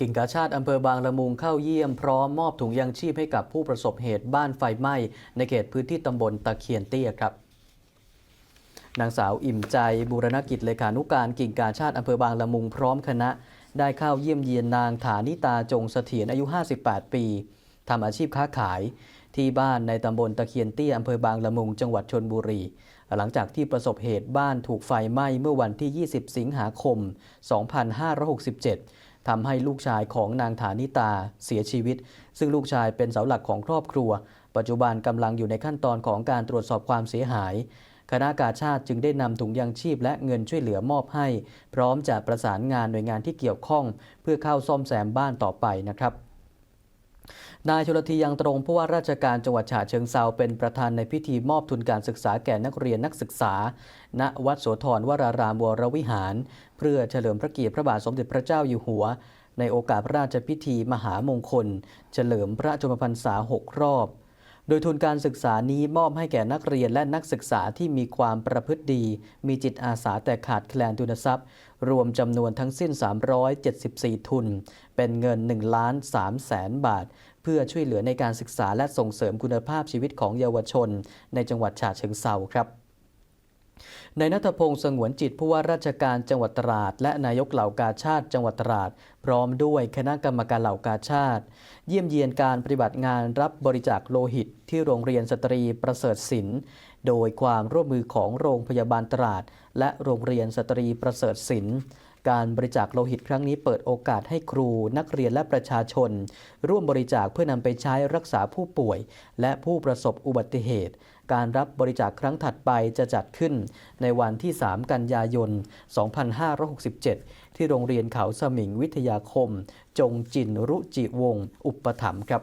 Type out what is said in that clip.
กิ่งกาชาติอำเภอบางละมุงเข้าเยี่ยมพร้อมมอบถุงยางชีพให้กับผู้ประสบเหตุบ้านไฟไหม้ในเขตพื้นที่ตำบลตะเคียนเตี้ยครับนางสาวอิ่มใจบูรณกิจเลขานุการกิ่งกาชาติอำเภอบางละมุงพร้อมคณะ ได้เข้าเยี่ยมเยียนนางฐานิตาจงเสถียรอายุ 58 ปีทำอาชีพค้าขาย ที่บ้านในตำบลตะเคียนเตี้ยอำเภอบางละมุงจังหวัดชนบุรี หลังจากที่ประสบเหตุบ้านถูกไฟไหม้เมื่อวันที่ 20 สิงหาคม 2567 ทำให้ลูกชายของนางฐานิตาเสียชีวิต ซึ่งลูกชายเป็นเสาหลักของครอบครัว ปัจจุบันกำลังอยู่ในขั้นตอนของการตรวจสอบความเสียหาย คณะกาชาติจึงได้นำถุงยางชีพและเงินช่วยเหลือมอบให้ พร้อมจะประสานงานหน่วยงานที่เกี่ยวข้อง เพื่อเข้าซ่อมแซมบ้านต่อไปนะครับ นายชลธียังตรงผู้ว่าราชการจังหวัดฉะเชิงเซาเป็นประธานในพิธีมอบทุนการศึกษาแก่นักเรียนนักศึกษา ณวัดโสธรวรารามวรวิหาร เพื่อเฉลิมพระเกียรติพระบาทสมเด็จพระเจ้าอยู่หัว ในโอกาสพระราชพิธีมหามงคล เฉลิมพระชนมพรรษาหกรอบ โดยทุนการศึกษานี้มอบให้แก่นักเรียนและนักศึกษาที่มีความประพฤติดี มีจิตอาสาแต่ขาดแคลนทุนทรัพย์ รวมจำนวนทั้งสิ้น 374 ทุน เป็นเงิน1ล้าน3แสนบาท เพื่อช่วยเหลือในการศึกษาและส่งเสริมคุณภาพชีวิตของเยาวชน ในจังหวัดฉะเชิงเซาครับ ในนัทพงศ์สงวนจิตผู้ว่าราชการจังหวัดตราด และนายกเหล่ากาชาติจังหวัดตราด พร้อมด้วยคณะกรรมการเหล่ากาชาติ เยี่ยมเยียนการปฏิบัติงานรับบริจาคโลหิต ที่โรงเรียนสตรีประเสริฐศิลป์โดยความร่วมมือของโรงพยาบาลตราด และโรงเรียนสตรีประเสริฐศิลป์ การบริจาคโลหิตครั้งนี้เปิดโอกาสให้ครู นักเรียนและประชาชน ร่วมบริจาคเพื่อนำไปใช้รักษาผู้ป่วย และผู้ประสบอุบัติเหตุ การรับบริจาคครั้งถัดไปจะจัดขึ้น ในวันที่ 3 กันยายน 2567 ที่โรงเรียนเขาสมิงวิทยาคม จงจินรุจิวงศ์อุปถัมภ์ครับ